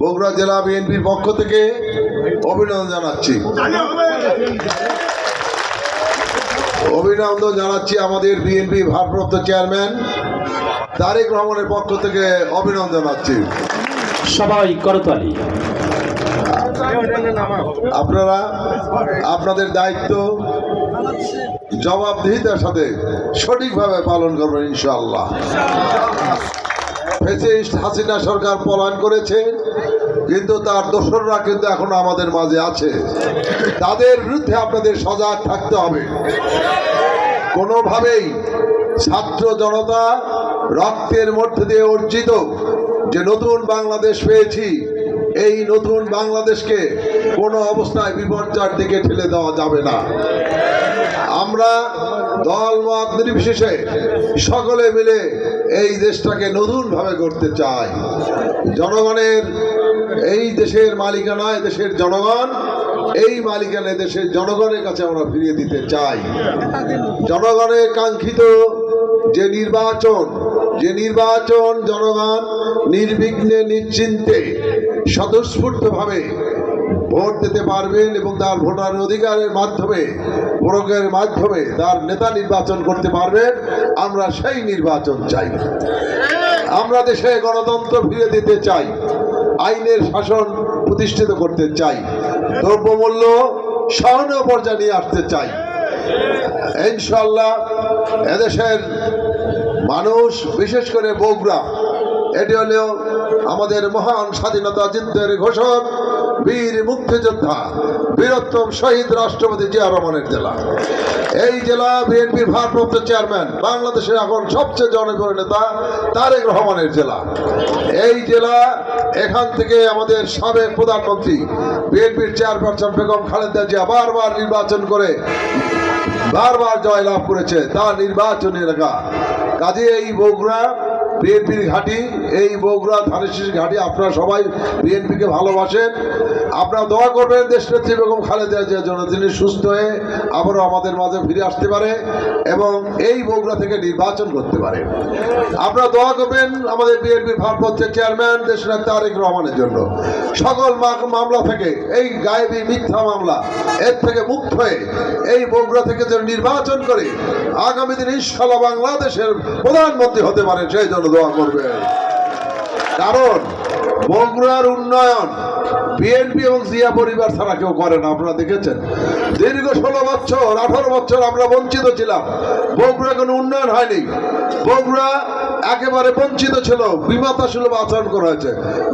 বগুড়া জেলা বিএনপির পক্ষ থেকে অভিনন্দন জানাচ্ছি। অভিনন্দন জানাচ্ছি আমাদের বিএনপি ভারপ্রাপ্ত চেয়ারম্যান তারেক রহমানের পক্ষ থেকে অভিনন্দন জানাচ্ছি। সবাই করতালি। আপনারা আপনাদের দায়িত্ব জবাবদিহিতার সাথে সঠিকভাবে পালন করবেন ইনশাআল্লাহ। ফেসিস্ট হাসিনা সরকার পলায়ন করেছে, কিন্তু তার দোসররা কিন্তু এখন আমাদের মাঝে আছে। তাদের বিরুদ্ধে আপনাদের সজাগ থাকতে হবে। কোনোভাবেই ছাত্র জনতা রক্তের মধ্যে দিয়ে অর্জিত যে নতুন বাংলাদেশ পেয়েছি এই নতুন বাংলাদেশকে কোনো অবস্থায় বিপর্যয়ের দিকে ঠেলে দেওয়া যাবে না। আমরা দল মত নির্বিশেষে সকলে মিলে এই দেশটাকে নতুনভাবে করতে চাই। জনগণের এই দেশের মালিকানায় দেশের জনগণ, এই মালিকানা দেশের জনগণের কাছে আমরা ফিরিয়ে দিতে চাই। জনগণের কাঙ্ক্ষিত যে নির্বাচন যে নির্বাচন জনগণ নির্বিঘ্নে নিশ্চিন্তে স্বতঃস্ফূর্তভাবে ভোট দিতে পারবেন এবং তার ভোটার অধিকারের মাধ্যমে, প্রয়োগের মাধ্যমে তার নেতা নির্বাচন করতে পারবেন। আমরা সেই নির্বাচন চাই। আমরা দেশে গণতন্ত্র ফিরে দিতে চাই। আইনের শাসন প্রতিষ্ঠিত করতে চাই। দ্রব্যমূল্য সহনীয় পর্যায়ে নিয়ে আসতে চাই। ইনশাল্লাহ এদেশের মানুষ, বিশেষ করে বগুড়া এটি হলো আমাদের মহান স্বাধীনতা যুদ্ধের ঘোষক, বীর মুক্তিযোদ্ধা বীরত্তম শহীদ রাষ্ট্রপতি জিয়া রহমানের জেলা। এই জেলা বিএনপির ভারপ্রাপ্ত চেয়ারম্যান, বাংলাদেশের এখন সবচেয়ে জনপ্রিয় নেতা তারেক রহমানের জেলা। এই জেলা এখান থেকে আমাদের সাবেক প্রধানমন্ত্রী, বিএনপির চেয়ারপারসন বেগম খালেদা জিয়া বারবার নির্বাচন করে, বারবার জয়লাভ করেছে তার নির্বাচনী এলাকা। কাজে এই বগুড়া বিএনপির ঘাঁটি, এই বগুড়া ধানের ঘাঁটি, আপনারা সবাই বিএনপিকে ভালোবাসেন। আপনারা দোয়া করবেন দেশনেত্রী বেগম খালেদা জন্য তিনি সুস্থ হয়ে আবারও আমাদের মাঝে ফিরে আসতে পারে এবং এই বগুড়া থেকে নির্বাচন করতে পারে। আপনারা দোয়া করবেন আমাদের বিএনপির ভারপ্রাপ্ত চেয়ারম্যান দেশনেত্রী তারেক রহমানের জন্য। সকল মামলা থেকে, এই গায়েবী মিথ্যা মামলা, এর থেকে মুক্ত হয়ে এই বগুড়া থেকে যেন নির্বাচন করে, আগামী দিন ইনশাল্লাহ বাংলাদেশের প্রধানমন্ত্রী হতে পারেন, সেই জন্য দোয়া করবে। কারণ বগুড়ার উন্নয়ন বিএনপি এবং জিয়া পরিবার ছাড়া কেউ করে না, আপনারা দেখেছেন। দীর্ঘ ষোলো বছর, আঠারো বছর আমরা বঞ্চিত ছিলাম। বগুড়া কোনো উন্নয়ন হয়নি। বগুড়া একেবারে বঞ্চিত ছিল, বিমাতা সুলভ আচরণ করা হয়েছে।